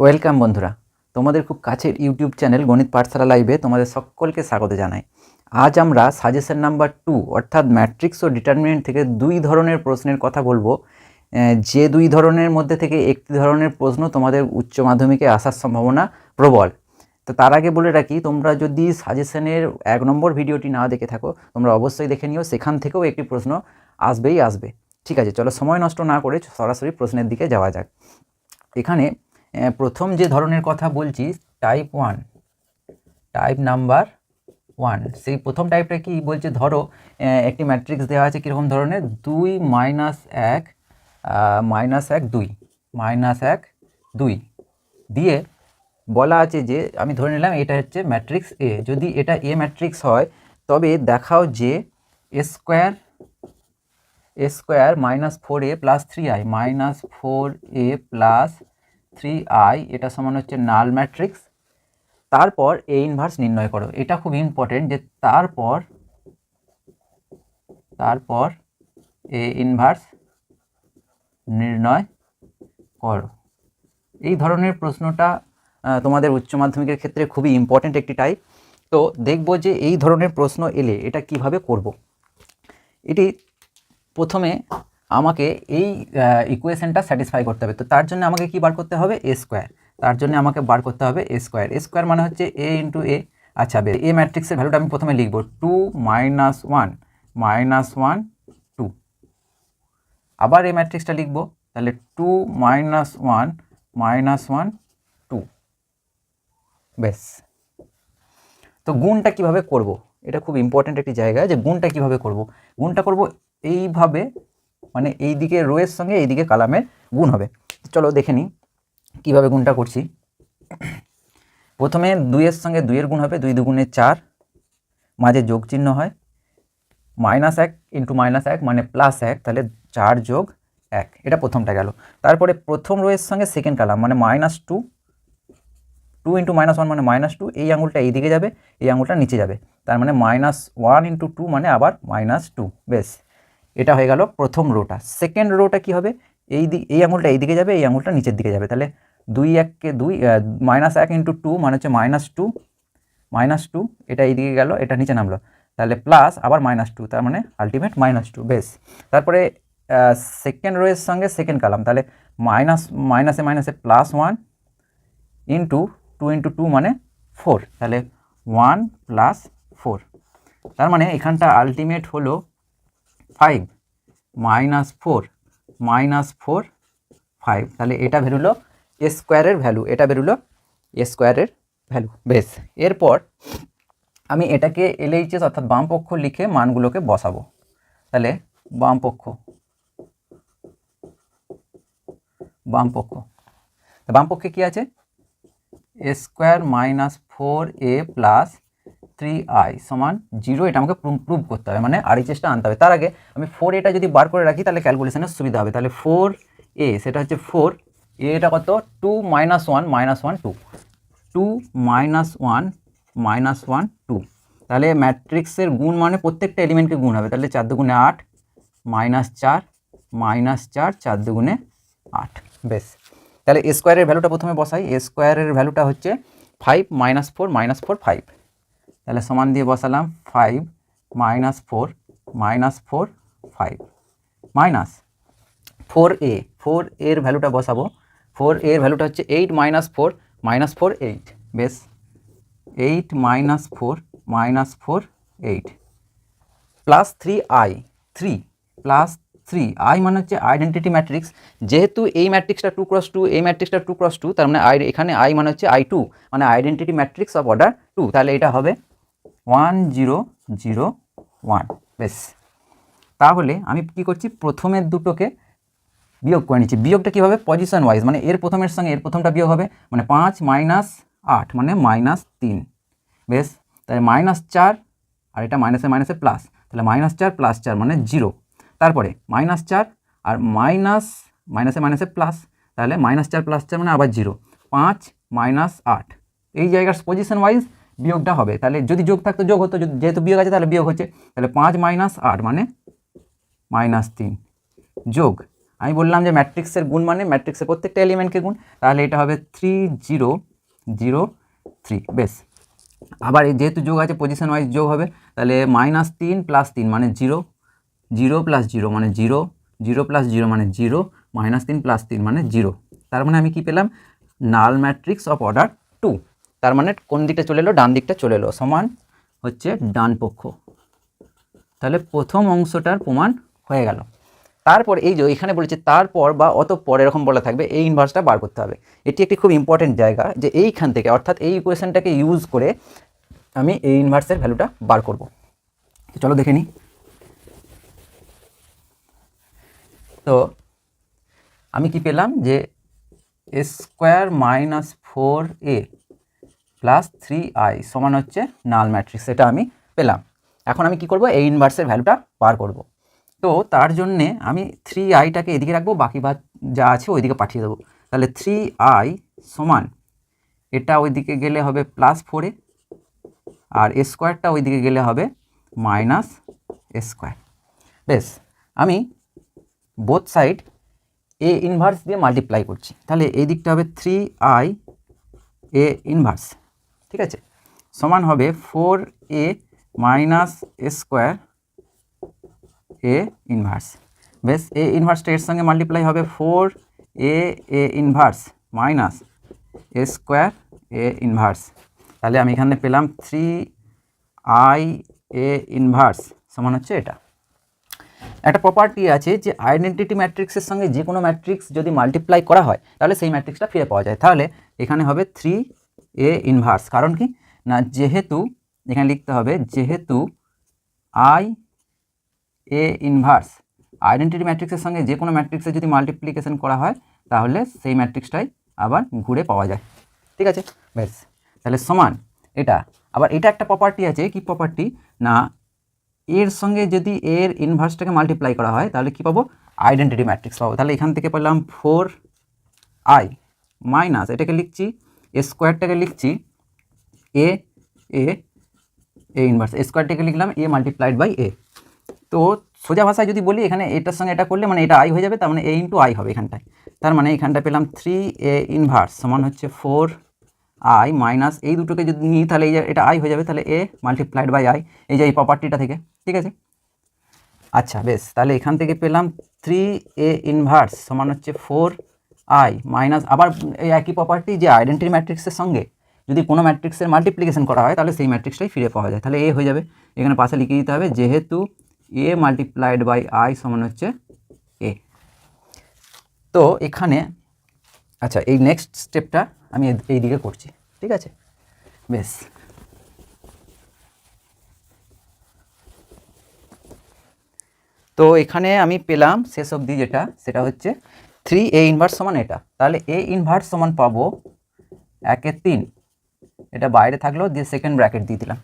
Welcome বন্ধুরা। তোমাদের খুব কাছের ইউটিউব চ্যানেল গণিত পাঠশালা লাইভে তোমাদের সকলকে স্বাগত জানাই। আজ আমরা সাজেশন নাম্বার টু অর্থাৎ ম্যাট্রিক্স ও ডিটারমিনেন্ট থেকে দুই ধরনের প্রশ্নের কথা বলব। যে দুই ধরনের মধ্যে থেকে একটি ধরনের প্রশ্ন তোমাদের উচ্চ মাধ্যমিকে আসার সম্ভাবনা প্রবল। তো তার আগে বলে রাখি, তোমরা যদি সাজেশনের এক নম্বর ভিডিওটি না দেখে থাকো, তোমরা অবশ্যই দেখে নিও, সেখান থেকেও একটি প্রশ্ন আসবেই আসবে। ঠিক আছে, চলো সময় নষ্ট না করে সরাসরি প্রশ্নের দিকে যাওয়া যাক। এখানে প্রথম যে ধরনের কথা বলছি type one type number one সেই প্রথম টাইপটা কি বলছে? ধরো একটি ম্যাট্রিক্স দেওয়া আছে কীরকম ধরনের? দুই মাইনাস এক মাইনাস এক দুই মাইনাস এক দুই। দিয়ে বলা আছে যে, আমি ধরে নিলাম এটা হচ্ছে ম্যাট্রিক্স এ যদি এটা এ ম্যাট্রিক্স হয়, তবে দেখাও যে A square A square minus four A plus three I minus four A plus three I এটা সমান হচ্ছে নাল ম্যাট্রিক্স তারপর এ ইনভার্স নির্ণয় করো। এটা খুব ইম্পর্টেন্ট যে তারপর তারপর এ ইনভার্স নির্ণয় করো। এই ধরনের প্রশ্নটা তোমাদের উচ্চ মাধ্যমিকের ক্ষেত্রে খুবই ইম্পর্টেন্ট একটি টাইপ তো দেখব যে এই ধরনের প্রশ্ন এলে এটা কীভাবে করব। এটি প্রথমে আমাকে এই ইকুয়েশনটা স্যাটিসফাই করতে হবে। তো তার জন্য আমাকে কি বার করতে হবে? এ স্কোয়ার তার জন্য আমাকে বার করতে হবে এ স্কোয়ার এ স্কোয়ার মানে হচ্ছে এ ইন্টু এ আচ্ছা বে এ ম্যাট্রিক্সের ভ্যালুটা আমি প্রথমে লিখব। Two minus one minus one two আবার এই ম্যাট্রিক্সটা লিখব। তাহলে two minus one minus one two বেশ। তো গুণটা কীভাবে করব? এটা খুব ইম্পর্ট্যান্ট একটি জায়গা যে গুণটা কীভাবে করব? গুণটা করব এইভাবে মানে এই দিকে রোয়ের সঙ্গে এই দিকে কালামের গুণ হবে। চলো দেখে নিই কীভাবে গুণটা করছি। প্রথমে দুইয়ের সঙ্গে দুইয়ের গুণ হবে, দুই দুগুণে চার, মাঝে যোগ চিহ্ন হয়, মাইনাস এক ইন্টু মাইনাস এক মানে প্লাস এক, তাহলে চার যোগ এক, এটা প্রথমটা গেল। তারপরে প্রথম রোয়ের সঙ্গে সেকেন্ড কালাম মানে minus two two into minus one মানে মাইনাস টু, এই আঙুলটা এই দিকে যাবে, এই আঙুলটা নিচে যাবে, তার মানে মাইনাস ওয়ান ইন্টু টু মানে আবার মাইনাস টু, বেশ। এটা হয়ে গেল প্রথম রোটা। সেকেন্ড রোটা কি হবে? এই দিক এই আঙুলটা এই দিকে যাবে, এই আঙুলটা নিচের দিকে যাবে। তাহলে দুই এককে দুই মাইনাস এক ইন্টু টু মানে হচ্ছে মাইনাস টু মাইনাস টু এটা এইদিকে গেল, এটা নিচে নামলো। তাহলে প্লাস আবার মাইনাস টু তার মানে আলটিমেট মাইনাস টু বেশ। তারপরে সেকেন্ড রোয়ের সঙ্গে সেকেন্ড কালাম তাহলে মাইনাস মাইনাসে মাইনাসে plus one into two into two মানে ফোর তাহলে ওয়ান প্লাস ফোর তার মানে এখানটা আলটিমেট হলো five minus four minus four five তাহলে এটা বেরোলো এ স্কোয়ারের ভ্যালু এটা বেরোলো এ স্কোয়ারের ভ্যালু বেশ, এরপর আমি এটাকে এলএইচএস অর্থাৎ বাম পক্ষ লিখে মানগুলোকে বসাবো। তাহলে বাম পক্ষ বাম পক্ষ। বাম পক্ষে কী আছে? A square minus four A plus three I সমান জিরো এটা আমাকে প্রুভ করতে হবে মানে আরএইচএসটা আনতে হবে। তার আগে আমি ফোর এটা যদি বার করে রাখি, তাহলে ক্যালকুলেশনের সুবিধা হবে। তাহলে ফোর এ সেটা হচ্ছে ফোর এটা কত? Two minus one minus one two two minus one minus one two তাহলে ম্যাট্রিক্সের গুণ মানে প্রত্যেকটা এলিমেন্টকে গুণ হবে। তাহলে চার দুগুণে আট মাইনাস চার মাইনাস চার চার দুগুণে আট। বেশ। তাহলে এ স্কোয়ারের ভ্যালুটা প্রথমে বসাই। এ স্কোয়ারের ভ্যালুটা হচ্ছে five minus four minus four five তাহলে সমান দিয়ে বসালাম five minus four minus four five minus four A four এর ভ্যালুটা বসাবো। ফোর এর ভ্যালুটা হচ্ছে eight minus four minus four eight বেশ? Eight minus four minus four eight plus three I three plus three I মানে হচ্ছে আইডেন্টিটি ম্যাট্রিক্স যেহেতু এই ম্যাট্রিক্সটা টু ক্রস টু এই ম্যাট্রিক্সটা টু ক্রস টু তার মানে আই এখানে আই মানে হচ্ছে আই টু মানে identity matrix of order two তাহলে এটা হবে ওয়ান জিরো জিরো ওয়ান বেশ। তাহলে আমি কি করছি? প্রথমের দুটোকে বিয়োগ করে নিচ্ছি। বিয়োগটা কীভাবে? পজিশন ওয়াইজ মানে এর প্রথমের সঙ্গে এর প্রথমটা বিয়োগ হবে। মানে পাঁচ মাইনাস আট মানে মাইনাস তিন। বেশ? তাহলে মাইনাস চার, আর এটা মাইনাসে মাইনাসে প্লাস তাহলে মাইনাস চার প্লাস চার মানে জিরো তারপরে মাইনাস চার, আর মাইনাস মাইনাসে মাইনাসে প্লাস তাহলে মাইনাস চার প্লাস চার মানে আবার জিরো পাঁচ মাইনাস আট। এই জায়গার পজিশন ওয়াইজ বিয়োগটা হবে। তাহলে যদি যোগ থাকতো, যোগ হতো। যেহেতু বিয়োগ আছে, তাহলে বিয়োগ হচ্ছে। তাহলে পাঁচ মাইনাস আট মানে মাইনাস তিন। যোগ। আমি বললাম যে ম্যাট্রিক্সের গুণ মানে ম্যাট্রিক্সের প্রত্যেকটা এলিমেন্টকে গুণ। তাহলে এটা হবে থ্রি জিরো জিরো থ্রি বেশ। আবার যেহেতু যোগ আছে পজিশন ওয়াইজ যোগ হবে, তাহলে মাইনাস তিন প্লাস তিন মানে জিরো জিরো প্লাস জিরো মানে জিরো জিরো প্লাস জিরো মানে জিরো মাইনাস তিন প্লাস তিন মানে জিরো তার মানে আমি কি পেলাম? Null matrix of order two তার মানে কোন দিকটা চলে এলো? ডান দিকটা চলে এলো। সমান হচ্ছে ডান পক্ষ। তাহলে প্রথম অংশটার প্রমাণ হয়ে গেল। তারপর এই যে এখানে বলেছে তারপর বা অতঃপর এরকম বলা থাকবে, এই ইনভার্সটা বার করতে হবে। এটি একটি খুব ইম্পর্টেন্ট জায়গা যে এইখান থেকে, অর্থাৎ এই ইকুয়েশনটাকে ইউজ করে আমি এই ইনভার্সের ভ্যালুটা বার করব। চলো দেখে নিই তো আমি কি পেলাম যে square minus four A plus three I সমান হচ্ছে নাল ম্যাট্রিক্স এটা আমি পেলাম। এখন আমি কি করব? এই ইনভার্সের ভ্যালুটা বার করব। তো তার জন্যে আমি থ্রি আইটাকে এদিকে রাখব, বাকি বাদ যা আছে ওইদিকে পাঠিয়ে দেবো। তাহলে থ্রি আই সমান, এটা ওইদিকে গেলে হবে প্লাস ফোরে আর এ স্কোয়ারটা ওইদিকে গেলে হবে মাইনাস এ স্কোয়ার বেশ, আমি বোথ সাইড এ ইনভার্স দিয়ে মাল্টিপ্লাই করছি। তাহলে এই দিকটা হবে থ্রি আই এ ইনভার্স ঠিক আছে? সমান হবে four A minus square A inverse. বেশ, এ ইনভার্সটা এর সঙ্গে মাল্টিপ্লাই হবে four A A inverse minus A square A inverse. তাহলে আমি এখানে পেলাম থ্রি আই এ ইনভার্স, সমান হচ্ছে এটা। একটা প্রপার্টি আছে যে আইডেন্টিটি ম্যাট্রিক্সের সঙ্গে যে কোনো ম্যাট্রিক্স যদি মাল্টিপ্লাই করা হয়, তাহলে সেই ম্যাট্রিক্সটা ফিরে পাওয়া যায়। তাহলে এখানে হবে থ্রি এ ইনভার্স কারণ কি? না, যেহেতু, এখানে লিখতে হবে, যেহেতু আই এ ইনভার্স আইডেন্টিটি ম্যাট্রিক্সের সঙ্গে যে কোনো ম্যাট্রিক্সে যদি মাল্টিপ্লিকেশন করা হয়, তাহলে সেই ম্যাট্রিক্সটাই আবার ঘুরে পাওয়া যায়। ঠিক আছে? বেশ তাহলে সমান এটা। আবার এটা একটা প্রপার্টি আছে। কি প্রপার্টি না, এর সঙ্গে যদি এর ইনভার্সটাকে মাল্টিপ্লাই করা হয়, তাহলে কি পাবো? আইডেন্টিটি ম্যাট্রিক্স পাবো। তাহলে এখান থেকে পেলাম ফোর আই মাইনাস এটাকে লিখছি স্কোয়ারটাকে লিখছি এ এ এ ইনভার্স স্কোয়ারটাকে লিখলাম এ মাল্টিপ্লাইড বাই এ তো সোজা ভাষায় যদি বলি, এখানে এটার সঙ্গে এটা করলে মানে এটা আই হয়ে যাবে, তার মানে এ ইন্টু আই হবে এখানটায়। তার মানে এখানটা পেলাম থ্রি এ ইনভার্স সমান হচ্ছে ফোর আই মাইনাস এই দুটোকে যদি নিই, তাহলে এই এটা আই হয়ে যাবে, তাহলে এ মাল্টিপ্লাইড বাই আই এই যে এই প্রপার্টিটা থেকে, ঠিক আছে? আচ্ছা বেশ, তাহলে এখান থেকে পেলাম থ্রি এ ইনভার্স সমান হচ্ছে ফোর আই মাইনাস আবার এই একই প্রপার্টি যে আইডেন্টি ম্যাট্রিক্সের সঙ্গে যদি কোনো ম্যাট্রিক্সের মাল্টিপ্লিকেশন করা হয়, তাহলে সেই ম্যাট্রিক্সটাই ফিরে পাওয়া যায়। তাহলে এ হয়ে যাবে। এখানে পাশে লিখে দিতে হবে, যেহেতু এ মাল্টিপ্লাইড বাই আই সমান হচ্ছে এ তো এখানে আচ্ছা এই নেক্সট স্টেপটা আমি এই দিকে করছি, ঠিক আছে? বেশ। তো এখানে আমি পেলাম শেষ অবধি যেটা, সেটা হচ্ছে থ্রি এ ইনভার্স সমান এটা। তাহলে এ ইনভার্স সমান পাবো একে তিন। এটা বাইরে থাকলেও দিয়ে সেকেন্ড ব্র্যাকেট দিয়ে দিলাম।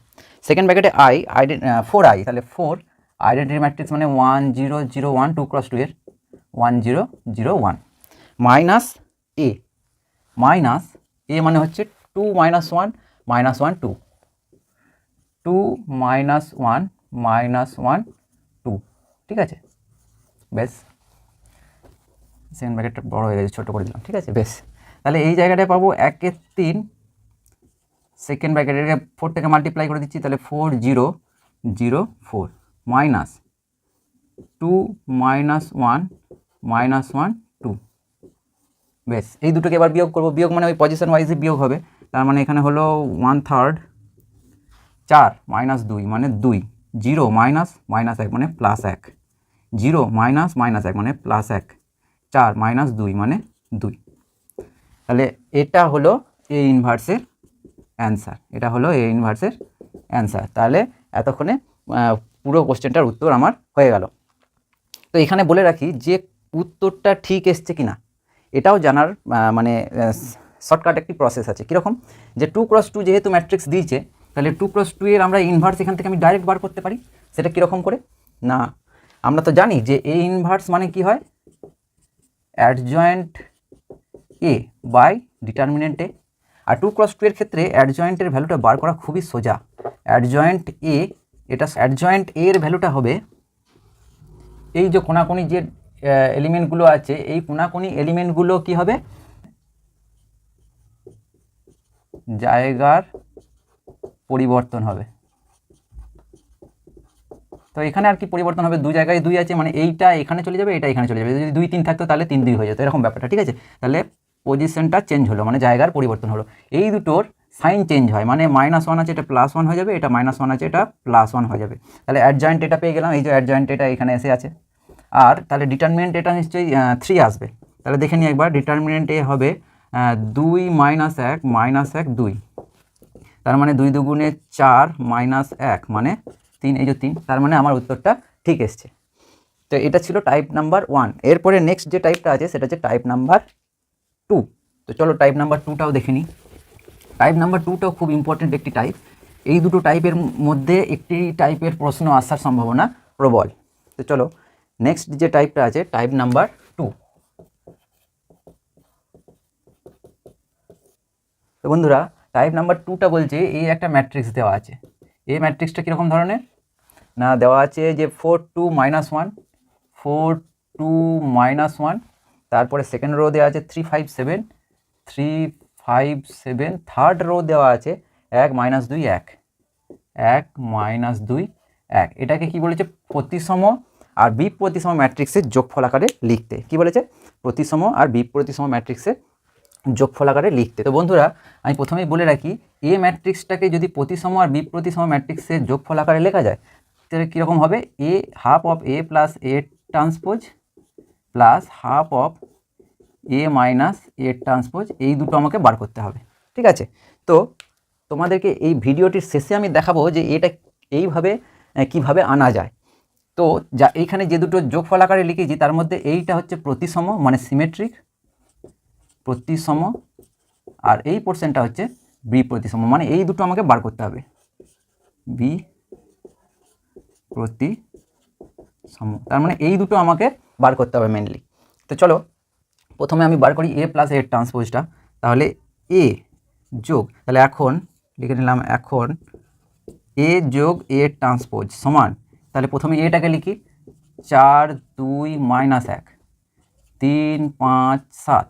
সেকেন্ড ব্র্যাকেটে আই আইডেন ফোর আই তাহলে ফোর আইডেন্টি ম্যাট্রিক্স মানে one zero zero one two cross two এর one zero zero one minus A minus A মানে হচ্ছে two minus one minus one two two minus one minus one two ঠিক আছে? বেশ second ব্র্যাকেটটা বড় হয়ে গেছে, ছোটো করে দিলাম, ঠিক আছে? বেশ। তাহলে এই জায়গাটায় পাবো একের তিন সেকেন্ড ব্র্যাকেটে ফোর থেকে মাল্টিপ্লাই করে দিচ্ছি, তাহলে four zero zero four minus two minus one minus one two বেশ, এই দুটোকে এবার বিয়োগ করব। বিয়োগ মানে ওই পজিশন ওয়াইজে বিয়োগ হবে। তার মানে এখানে হলো ওয়ান থার্ড চার মাইনাস দুই মানে দুই জিরো মাইনাস মাইনাস এক মানে প্লাস এক। জিরো মাইনাস মাইনাস এক মানে প্লাস এক। চার মাইনাস দুই মানে দুই। তাহলে এটা হলো এ ইনভার্সের অ্যান্সার। এটা হলো এ ইনভার্সের অ্যান্সার। তাহলে এতক্ষণে পুরো কোশ্চেনটার উত্তর আমার হয়ে গেল। তো এখানে বলে রাখি যে উত্তরটা ঠিক এসছে কি না এটাও জানার মানে শর্টকাট একটি প্রসেস আছে। কীরকম? যে টু ক্রস টু যেহেতু ম্যাট্রিক্স দিয়েছে, তাহলে টু ক্রস টু এর আমরা ইনভার্স এখান থেকে আমি ডাইরেক্ট বার করতে পারি? সেটা কীরকম করে? না। আমরা তো জানি যে এ ইনভার্স মানে কি হয়? Adjoint A by determinant A R two cross two এর ক্ষেত্রে অ্যাডজয়েন্টের ভ্যালুটা বার করা খুবই সোজা। অ্যাডজয়েন্ট এ এটা অ্যাডজয়েন্ট এর ভ্যালুটা হবে এই যে কোনাকুনি যে এলিমেন্টগুলো আছে, এই কোনাকুনি এলিমেন্টগুলো কি হবে? জায়গার পরিবর্তন হবে। তো এখানে আর কি পরিবর্তন হবে দু জায়গায় দুই আছে মানে এইটা এখানে চলে যাবে, এটা এখানে চলে যাবে। যদি দুই তিন থাকতো তাহলে তিন দুই হয়ে যেত, এরকম ব্যাপারটা, ঠিক আছে? তাহলে পজিশনটা চেঞ্জ হলো মানে জায়গার পরিবর্তন হলো। এই দুটোর সাইন চেঞ্জ হয় মানে মাইনাস ওয়ান আছে, এটা প্লাস ওয়ান হয়ে যাবে, এটা মাইনাস ওয়ান আছে, এটা প্লাস ওয়ান হয়ে যাবে। তাহলে অ্যাডজয়েন্ট এটা পেয়ে গেলাম, এই যে অ্যাডজয়েন্ট এটা এখানে এসে আছে। আর তাহলে ডিটারমিনেন্ট এটা নিশ্চয়ই থ্রি আসবে। তাহলে দেখে নিই একবার ডিটারমিনেন্ট এ হবে দুই মাইনাস এক মাইনাস এক দুই। তার মানে দুই দুগুণে চার মাইনাস এক মানে তিন, এই যে তিন, তার মানে আমার উত্তরটা ঠিক এসছে। তো এটা ছিল টাইপ নাম্বার ওয়ান এরপরে নেক্সট যে টাইপটা আছে, সেটা হচ্ছে টাইপ নাম্বার টু তো চলো টাইপ নাম্বার টুটাও দেখে নিই। টাইপ নাম্বার টুটাও খুব ইম্পর্টেন্ট একটি টাইপ এই দুটো টাইপের মধ্যে একটি টাইপের প্রশ্ন আসার সম্ভাবনা প্রবল। তো চলো নেক্সট যে টাইপটা আছে টাইপ নাম্বার টু তো বন্ধুরা টাইপ নাম্বার টুটা বলছে, এই একটা ম্যাট্রিক্স দেওয়া আছে। এই ম্যাট্রিক্সটা কীরকম ধরনের? না, দেওয়া আছে যে four two minus one four two minus one তারপরে সেকেন্ড রো দেওয়া আছে three five seven three five seven third row দেওয়া আছে এক মাইনাস দুই, এক। এক মাইনাস দুই, এক। এটাকে কি বলেছে? প্রতিসম আর বিপ প্রতিসম ম্যাট্রিক্সের যোগফল আকারে লিখতে। কি বলেছে? প্রতিসম আর বিপ প্রতিসম ম্যাট্রিক্সের যোগফল আকারে লিখতে। তো বন্ধুরা, আমি প্রথমেই বলে রাখি, এ ম্যাট্রিক্সটাকে যদি প্রতিসম আর বি প্রতিসম ম্যাট্রিক্সের যোগফল আকারে লেখা যায়, তাহলে কীরকম হবে? A half of A plus A transpose plus half of A minus A transpose, এই দুটো আমাকে বার করতে হবে। ঠিক আছে? তো তোমাদেরকে এই ভিডিওটির শেষে আমি দেখাবো যে এটা এইভাবে কীভাবে আনা যায়। তো যা, এইখানে যে দুটো যোগফল আকারে লিখেছি, তার মধ্যে এইটা হচ্ছে প্রতিসম মানে সিমেট্রিক প্রতিসম আর এই পোর্শনটা হচ্ছে বি প্রতিসম মানে এই দুটো আমাকে বার করতে হবে। বি প্রতি সম তার মানে এই দুটো আমাকে বার করতে হবে মেনলি তো চলো, প্রথমে আমি বার করি এ প্লাস এর ট্রান্সপোজটা তাহলে এ যোগ, তাহলে এখন লিখে নিলাম, এখন এ যোগ এ ট্রান্সপোজ সমান, তাহলে প্রথমে এটাকে লিখি, চার দুই মাইনাস এক, তিন পাঁচ সাত।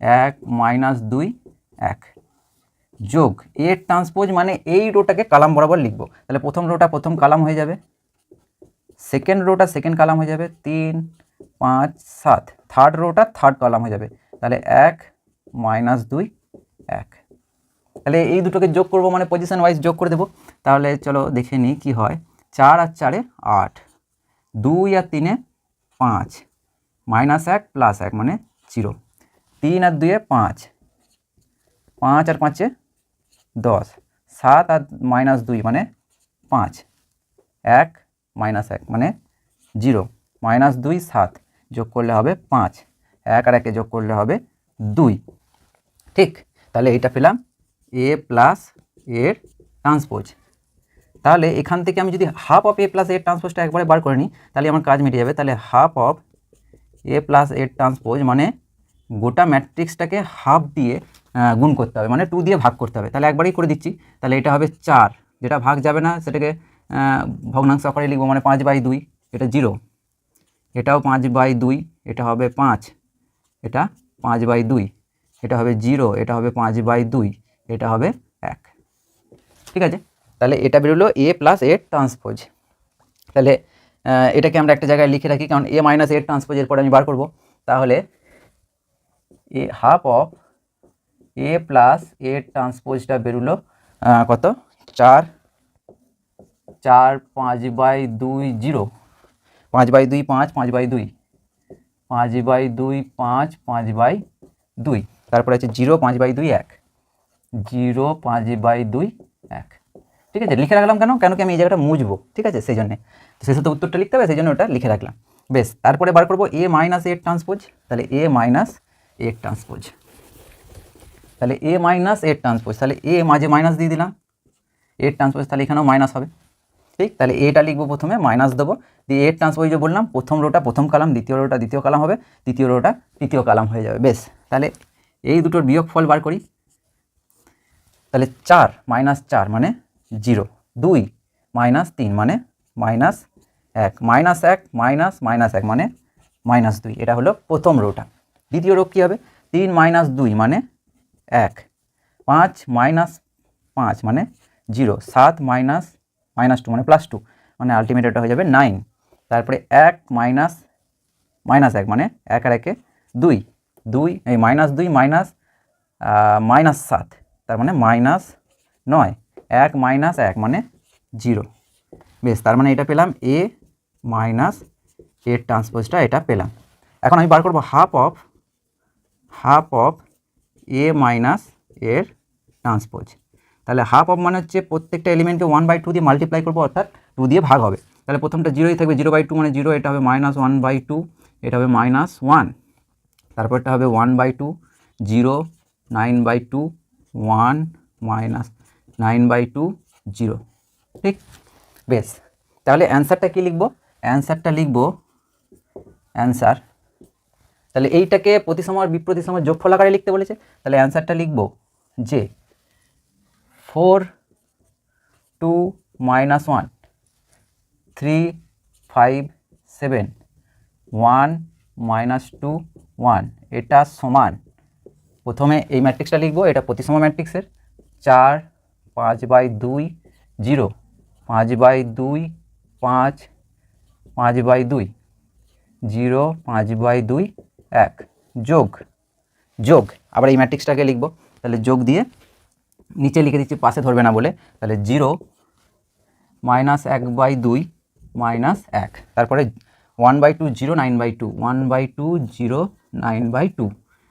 এক মাইনাস দুই, এক। যোগ এ ট্রান্সপোজ মানে এই রোটাকে কালাম বরাবর লিখব। তাহলে প্রথম রোটা প্রথম কালাম হয়ে যাবে। সেকেন্ড রোটা সেকেন্ড কালাম হয়ে যাবে। তিন, পাঁচ, সাত। থার্ড রোটা থার্ড কলাম হয়ে যাবে। তাহলে এক মাইনাস দুই, এক। তাহলে এই দুটোকে যোগ করব মানে পজিশন ওয়াইজ যোগ করে দেবো। তাহলে চলো দেখে নিই কী হয়। চার আর চারে আট। দুই আর তিনে পাঁচ। মাইনাস এক প্লাস এক মানে জিরো তিন আর দুয়ে পাঁচ। পাঁচ আর পাঁচে দশ। সাত আর মাইনাস দুই মানে পাঁচ। এক মাইনাস এক মানে জিরো। মাইনাস দুই, সাত যোগ করলে হবে পাঁচ। এক আর একে যোগ করলে হবে দুই। ঠিক? তাহলে এইটা পেলাম এ প্লাস এর ট্রান্সপোজ। তাহলে এখান থেকে আমি যদি হাফ অফ এ প্লাস এর ট্রান্সপোজটা একবারে বার করে নিই, তাহলে আমার কাজ মিটে যাবে। তাহলে হাফ অফ এ প্লাস এর ট্রান্সপোজ মানে গোটা ম্যাট্রিক্সটাকে হাফ দিয়ে গুণ করতে হবে মানে টু দিয়ে ভাগ করতে হবে। তাহলে একবারই করে দিচ্ছি। তাহলে এটা হবে চার। যেটা ভাগ যাবে না, সেটাকে ভগ্নাংশ আকারে লিখব মানে পাঁচ বাই দুই, এটা জিরো এটাও পাঁচ বাই দুই, এটা হবে পাঁচ। এটা পাঁচ বাই দুই, এটা হবে জিরো এটা হবে পাঁচ বাই দুই, এটা হবে এক। ঠিক আছে? তাহলে এটা বেরোলো এ প্লাস এ ট্রান্সপোজ তাহলে এটাকে আমরা একটা জায়গায় লিখে রাখি, কারণ এ মাইনাস এ ট্রান্সপোজ এরপরে আমি বার করব। তাহলে A half of A plus A ট্রান্সপোজটা বেরোলো কত? চার চার পাঁচ বাই দুই জিরো। পাঁচ বাই দুই পাঁচ পাঁচ বাই দুই। পাঁচ বাই দুই পাঁচ পাঁচ বাই দুই। তারপরে আছে জিরো, পাঁচ বাই দুই এক। জিরো, পাঁচ বাই দুই এক। ঠিক আছে? লিখে রাখলাম কেন? কেন কি আমি এই জায়গাটা মুছবো? ঠিক আছে? সেই জন্যে। তো উত্তরটা লিখতে হবে, সেই জন্য ওটা লিখে রাখলাম। বেশ, তারপরে বার করব এ মাইনাস এর ট্রান্সপোজ তাহলে এ মাইনাস এর ট্রান্সপোজ তাহলে এ মাইনাস এর ট্রান্সপোজ তাহলে এ মাঝে মাইনাস দিয়ে দিলাম। এর ট্রান্সপোজ তাহলে এখানেও মাইনাস হবে। ঠিক? তাহলে এটা লিখব প্রথমে, মাইনাস দেবো। দিয়ে এর ট্রান্সপোজ যে বললাম, প্রথম রোটা প্রথম কালাম, দ্বিতীয় রোটা দ্বিতীয় কালাম হবে, তৃতীয় রোটা তৃতীয় কালাম হয়ে যাবে। বেশ, তাহলে এই দুটোর বিয়োগ ফল বার করি। তাহলে চার মাইনাস চার মানে জিরো। দুই মাইনাস তিন মানে মাইনাস এক। মাইনাস এক, মাইনাস মাইনাস এক মানে মাইনাস দুই। এটা হলো প্রথম রোটা। দ্বিতীয় রো কী হবে? তিন মাইনাস দুই মানে এক। পাঁচ মাইনাস পাঁচ মানে জিরো। সাত মাইনাস মাইনাস টু মানে প্লাস টু মানে আলটিমেট এটা হয়ে যাবে নাইন তারপরে এক মাইনাস মাইনাস এক মানে এক আর একে দুই। দুই, এই মাইনাস দুই মাইনাস মাইনাস সাত, তার মানে মাইনাস নয়। এক মাইনাস এক মানে জিরো। বেশ, তার মানে এটা পেলাম এ মাইনাস এর ট্রান্সপোজটা এটা পেলাম। এখন আমি বার করব half of half of A minus এর ট্রান্সপোজ তাহলে হাফ অফ মানে হচ্ছে প্রত্যেকটা এলিমেন্টকে ওয়ান বাই টু দিয়ে মাল্টিপ্লাই করব, অর্থাৎ টু দিয়ে ভাগ হবে। তাহলে প্রথমটা জিরোই থাকবে জিরো বাই টু মানে জিরো এটা হবে মাইনাস ওয়ান বাই টু এটা হবে মাইনাস ওয়ান তারপরটা হবে one by two zero nine by two one minus nine by two zero ঠিক? বেশ। তাহলে অ্যান্সারটা কী লিখব? অ্যান্সারটা লিখব অ্যান্সার তাহলে এইটাকে প্রতিসম আর বিপ্রতিসম যোগফল আকারে লিখতে বলেছে। তাহলে অ্যান্সারটা লিখব যে four two minus one three five seven one minus two one এটা সমান। প্রথমে এই ম্যাট্রিক্সটা লিখব, এটা প্রতিসম ম্যাট্রিক্সের চার, পাঁচ বাই দুই জিরো পাঁচ বাই দুই, পাঁচ পাঁচ বাই দুই জিরো পাঁচ বাই দুই এক, যোগ যোগ, আবার এই ম্যাট্রিক্সটাকে লিখব। তাহলে যোগ দিয়ে নিচে লিখে দিচ্ছি, পাশে ধরবে না বলে। তাহলে জিরো মাইনাস এক বাই দুই মাইনাস এক। তারপরে one by two zero, nine by two, one by two zero, nine by two.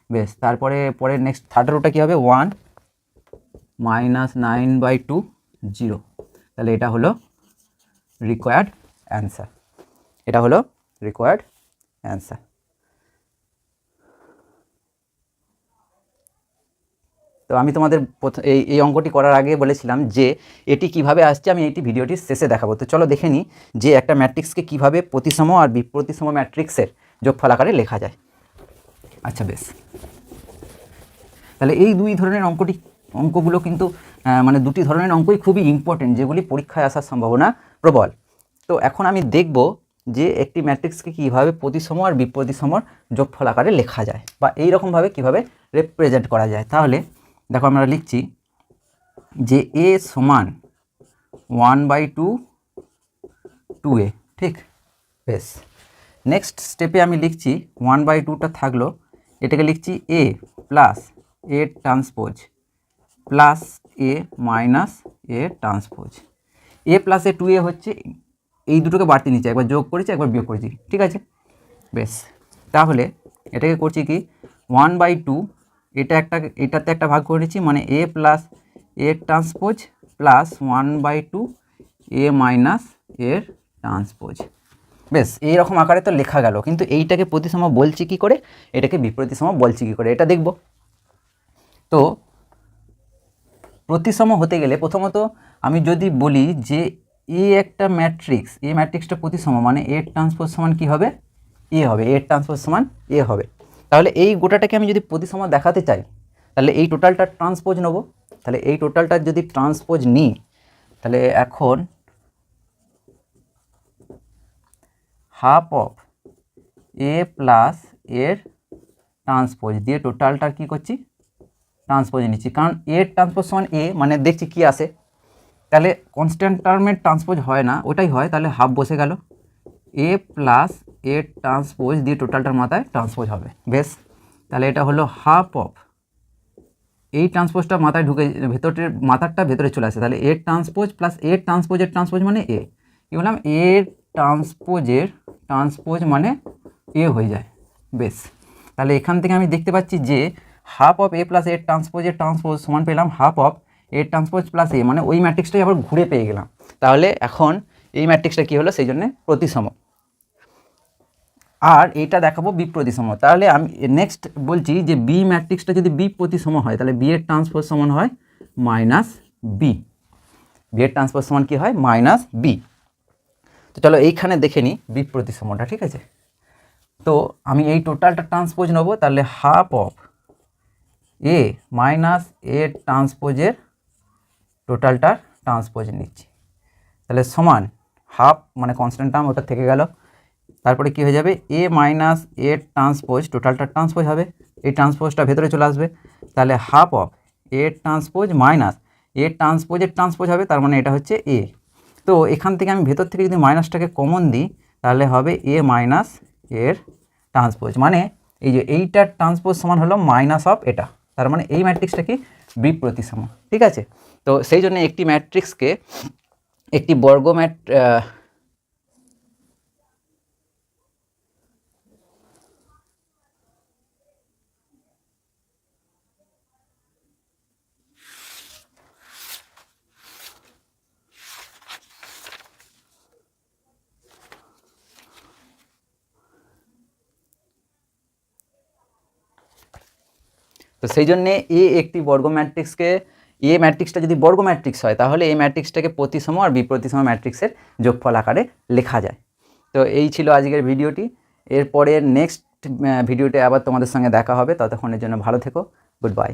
বেশ, তারপরে পরে নেক্সট থার্ড রোটা কী হবে? One minus nine by two zero. তাহলে এটা হলো রিকোয়ার্ড অ্যান্সার এটা হলো রিকোয়ার্ড অ্যান্সার তো আমি তোমাদের এই এই অঙ্কটি করার আগে বলেছিলাম যে এটি কীভাবে আসছে, আমি এটি ভিডিওটির শেষে দেখাবো। তো চলো দেখে নিই যে একটা ম্যাট্রিক্সকে কীভাবে প্রতিসম আর বিপ্রতিসম ম্যাট্রিক্সের যোগফল আকারে লেখা যায়। আচ্ছা বেশ। তাহলে এই দুই ধরনের অঙ্কটি, অঙ্কগুলো কিন্তু মানে দুটি ধরনের অঙ্কই খুবই ইম্পর্টেন্ট যেগুলি পরীক্ষায় আসার সম্ভাবনা প্রবল। তো এখন আমি দেখব যে একটি ম্যাট্রিক্সকে কীভাবে প্রতিসম আর বিপ্রতিসমর যোগফল আকারে লেখা যায় বা এই রকমভাবে কীভাবে রিপ্রেজেন্ট করা যায়। তাহলে দেখো আমরা লিখছি যে এ সমান one by two two A ঠিক? বেশ। নেক্সট স্টেপে আমি লিখছি ওয়ান বাই টুটা থাকল, এটাকে লিখছি A plus A transpose plus A minus A transpose A plus A two A হচ্ছে এই দুটোকে বাড়তি নিচ্ছে একবার যোগ করেছি, একবার বিয়োগ করেছি, ঠিক আছে? বেশ। তাহলে এটাকে করছি কি? ওয়ান বাই টু এটা একটা, এটাতে একটা ভাগ করে নিচ্ছি মানে A plus A transpose plus one by two A minus এর ট্রান্সপোজ বেশ, এইরকম আকারে তো লেখা গেল, কিন্তু এইটাকে প্রতিসম বলছি কি করে? এটাকে বিপ্রতিসম বলছি কি করে? এটা দেখব। তো, প্রতিসম হতে গেলে প্রথমত আমি যদি বলি যে এ একটা ম্যাট্রিক্স এ ম্যাট্রিক্সটা প্রতিসম মানে এ ট্রান্সপোজ সমান কী হবে? এ হবে এ ট্রান্সপোজ সমান এ হবে। তাহলে এই গোটাটাকে আমি যদি প্রতিসম দেখাতে চাই, তাহলে এই টোটালটা ট্রান্সপোজ নেব। তাহলে এই টোটালটা যদি ট্রান্সপোজ নিই, তাহলে এখন হাফ অফ এ প্লাস এর ট্রান্সপোজ দিয়ে টোটালটা কী করছি? ট্রান্সপোজ নিচ্ছি। কারণ এ ট্রান্সপোজ সমান এ মানে দেখছি কি আসে তাহলে কনস্ট্যান্ট টার্মের ট্রান্সপোজ হয় না, ওটাই হয়, তাহলে হাফ বসে গেল। এ প্লাস এ ট্রান্সপোজ দিয়ে টোটালটার মাথায় ট্রান্সপোজ হবে। বেশ, তাহলে এটা হলো হাফ অফ এই ট্রান্সপোজটা মাথায় ঢুকে ভেতরের মাথারটা ভেতরে চলে আসে। তাহলে এ ট্রান্সপোজ প্লাস এ ট্রান্সপোজের ট্রান্সপোজ মানে এ কী বললাম? এ ট্রান্সপোজের ট্রান্সপোজ মানে এ হয়ে যায়। বেশ, তাহলে এখান থেকে আমি দেখতে পাচ্ছি যে half of A plus A ট্রান্সপোজের transpose সমান পেলাম half of A transpose plus A মানে ওই ম্যাট্রিক্সটাই আবার ঘুরে পেয়ে গেলাম। তাহলে এখন এই ম্যাট্রিক্সটা কী হলো? সেই জন্যে প্রতিসম। আর এটা দেখাবো বি প্রতিসম। তাহলে আমি নেক্সট বলছি যে বি ম্যাট্রিক্সটা যদি বি প্রতিসম হয়, তাহলে বি এর ট্রান্সপোজ সমান হয় মাইনাস বি বি এর ট্রান্সপোজ সমান কী হয়? মাইনাস বি তো চলো এইখানে দেখে নিই বি প্রতিসমটা, ঠিক আছে? তো আমি এই টোটালটা ট্রান্সপোজ নেব, তাহলে half of A minus A ট্রান্সপোজের টোটালটার ট্রান্সপোজ নিচ্ছি। তাহলে সমান হাফ মানে কনস্ট্যান্ট টার্ম ওটা থেকে গেল। তারপরে কি হয়ে যাবে? এ মাইনাস এ ট্রান্সপোজ টোটালটা ট্রান্সপোজ হবে। এই ট্রান্সপোজটা ভেতরে চলে আসবে। তাহলে half of A transpose minus A ট্রান্সপোজের transpose হবে, তার মানে এটা হচ্ছে এ তো এখান থেকে আমি ভেতর থেকে যদি মাইনাসটাকে কমন দিই, তাহলে হবে এ মাইনাস এর ট্রান্সপোজ মানে এই যে এইটার ট্রান্সপোজ সমান হলো মাইনাস অফ এটা। তার মানে এই ম্যাট্রিক্সটা কি? বিপ্রতিসম ঠিক আছে? তো সেই জন্য একটি ম্যাট্রিক্সকে একটি বর্গ ম্যাট তো সেই জন্যে এ একটি বর্গ ম্যাট্রিক্সকে এ ম্যাট্রিক্সটা যদি বর্গ ম্যাট্রিক্স হয়, তাহলে এই ম্যাট্রিক্সটাকে প্রতিসম আর বিপ্রতিসম ম্যাট্রিক্সের যোগফল আকারে লেখা যায়। তো এই ছিল আজকের ভিডিওটি। এরপরের নেক্সট ভিডিওতে আবার তোমাদের সঙ্গে দেখা হবে। ততক্ষণের জন্য ভালো থেকো। Good bye